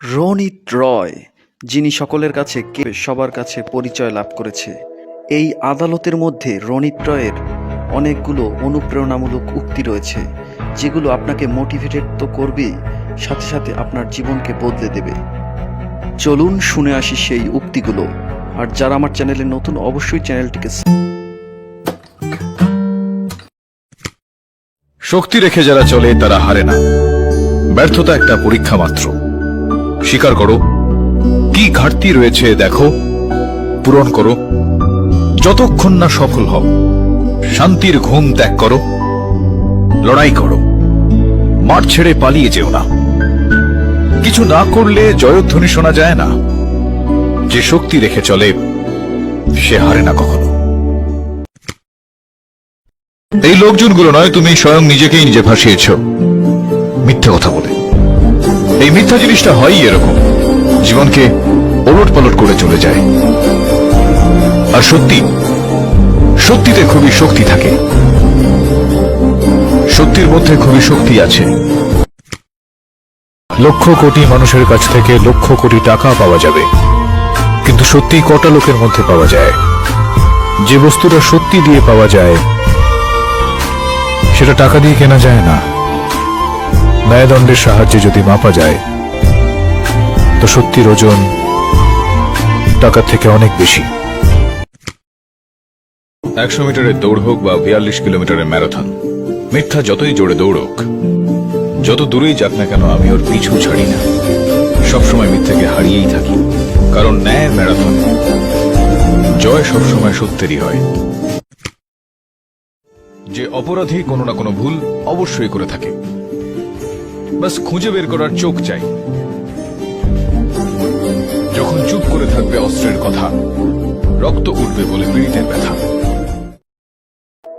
রনিত রয় যিনি সকলের কাছে কে সবার কাছে পরিচয় লাভ করেছে। এই আদালতের মধ্যে রনিত রয়ের অনেকগুলো অনুপ্রেরণামূলক উক্তি রয়েছে, যেগুলো আপনাকে মোটিভেটেড তো করবেই, সাথে সাথে আপনার জীবনকে বদলে দেবে। চলুন শুনে আসি সেই উক্তিগুলো, আর যারা আমার চ্যানেলে নতুন অবশ্যই চ্যানেলটিকে শক্তি রেখে যারা চলে, তারা হারে না। ব্যর্থতা একটা পরীক্ষা মাত্র। স্বীকার করো। কি ঘাটতি রয়েছে দেখো, পূরণ করো। যতক্ষণ না সফল হও, শান্তির ঘুম ত্যাগ করো। লড়াই করো। মাঠ ছেড়ে পালিয়ে যেও না। কিছু না করলে জয়ধ্বনি শোনা যায় না। যে শক্তি রেখে চলে, সে হারে না কখনো। এই লোকজনগুলো নয়, তুমি স্বয়ং নিজেকেই নিজে ভাসিয়েছ মিথ্যে কথা বলে। এই মিথ্যা জিনিসটা হয়ই এরকম। জীবনকে ওলট পালট করে চলে যায়। আর সত্যি, সত্যিতে খুবই শক্তি থাকে। সত্যির মধ্যে খুবই শক্তি আছে। লক্ষ কোটি মানুষের কাছ থেকে লক্ষ কোটি টাকা পাওয়া যাবে। কিন্তু সত্যি কটা লোকের মধ্যে পাওয়া যায়? যে বস্তুটা সত্যি দিয়ে পাওয়া যায়, সেটা টাকা দিয়ে কেনা যায় না। ন্যায়দণ্ডের সাহায্যে যদি মাপা যায়, তো সত্যির ওজন টাকার থেকে অনেক বেশি। একশো মিটারের দৌড় হোক বা বিয়াল্লিশ কিলোমিটারের ম্যারাথন, মিথ্যা যতই জোরে দৌড়ক, যত দূরেই যাক না কেন আমি ওর পিছু ছাড়ি না। সবসময় মিথ্যাকে হারিয়েই থাকি, কারণ ন্যায়ের ম্যারাথন জয় সবসময় সত্যেরই হয়। যে অপরাধী কোনো না কোনো ভুল অবশ্যই করে থাকে। বাস খুঁজে বের করার চোখ চাই। যখন চুপ করে থাকবে অস্ত্রের কথা, রক্ত উঠবে বলে পীড়িতের বেলা